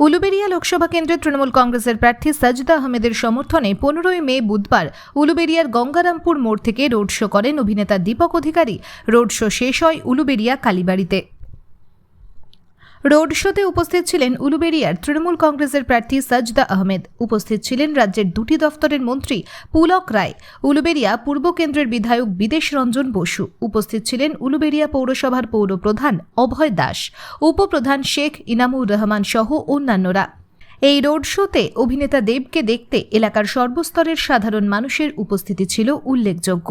উলুবেড়িয়া লোকসভা কেন্দ্রে তৃণমূল কংগ্রেসের প্রার্থী সাজদা আহমেদের সমর্থনে পনেরোই মে বুধবার উলুবেরিয়ার গঙ্গারামপুর মোড় থেকে রোড শো করেন অভিনেতা দীপক অধিকারী। রোড শো শেষ হয় উলুবেরিয়া কালীবাড়িতে। রোড শোতে উপস্থিত ছিলেন উলুবেড়িয়ার তৃণমূল কংগ্রেসের প্রার্থী সাজদা আহমেদ। উপস্থিত ছিলেন রাজ্যের দুটি দফতরের মন্ত্রী পুলক রায়। উলুবেড়িয়া পূর্ব কেন্দ্রের বিধায়ক বিদেশ রঞ্জন বসু। উপস্থিত ছিলেন উলুবেড়িয়া পৌরসভার পৌরপ্রধান অভয় দাস। উপপ্রধান শেখ ইনামুর রহমান সহ অন্যান্যরা। এই রোড শোতে অভিনেতা দেবকে দেখতে এলাকার সর্বস্তরের সাধারণ মানুষের উপস্থিতি ছিল উল্লেখযোগ্য।